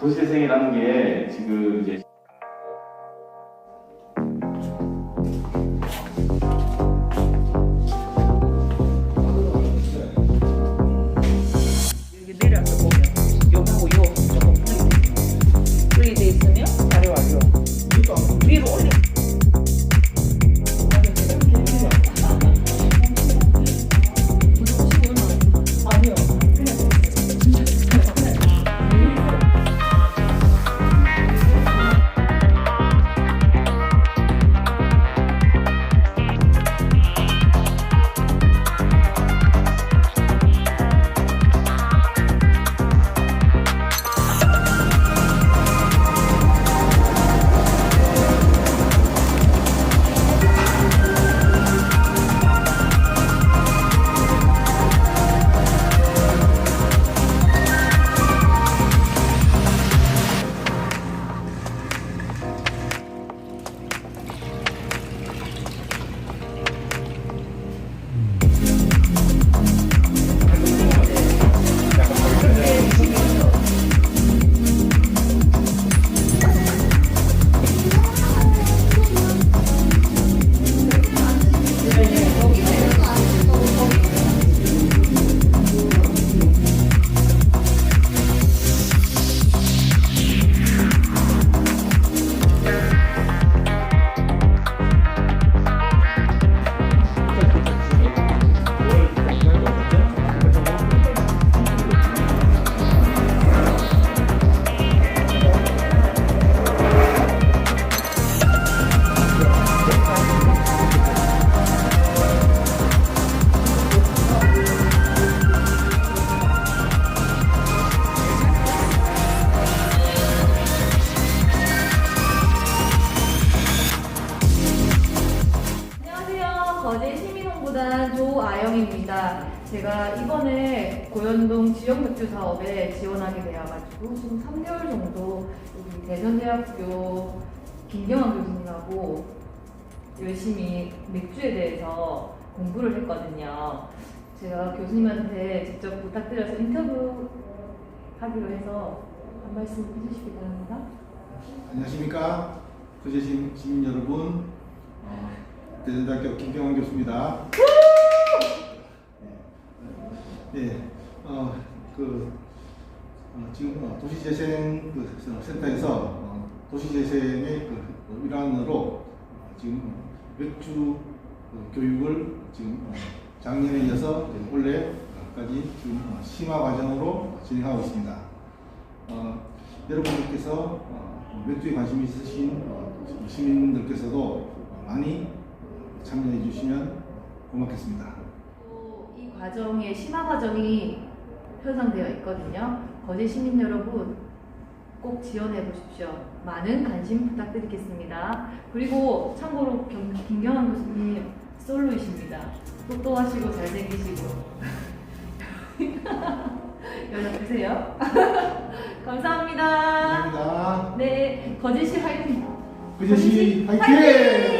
도시재생이라는 게 지금 이제 거제 시민홍보단 조아영입니다. 제가 이번에 고현동 지역맥주 사업에 지원하게 되어가지고 지금 3개월 정도 여기 대전대학교 김경환 교수님하고 열심히 맥주에 대해서 공부를 했거든요. 제가 교수님한테 직접 부탁드려서 인터뷰 하기로 해서 한 말씀 해주시기 바랍니다. 안녕하십니까. 부재 시- 시민 여러분. 어, 대전대학교 김경환 교수입니다. 네. 네. 어, 그, 어, 지금 어, 도시재생 그 센터에서 어, 도시재생의 그 일환으로 어, 지금 어, 맥주 그 교육을 지금 어, 작년에 이어서 올해까지 지금 어, 심화 과정으로 진행하고 있습니다. 어, 여러분들께서 어, 맥주에 관심 있으신 어, 시민들께서도 어, 많이 참여해 주시면 고맙겠습니다. 또 이 과정에 심화 과정이 편성되어 있거든요. 거제 시민 여러분 꼭 지원해 보십시오. 많은 관심 부탁드리겠습니다. 그리고 참고로 경- 김경환 교수님 솔로이십니다. 똑똑하시고 잘생기시고 연락 주세요. 감사합니다. 감사합니다. 네, 거제시 화이팅! 그제시 화이팅! 화이팅!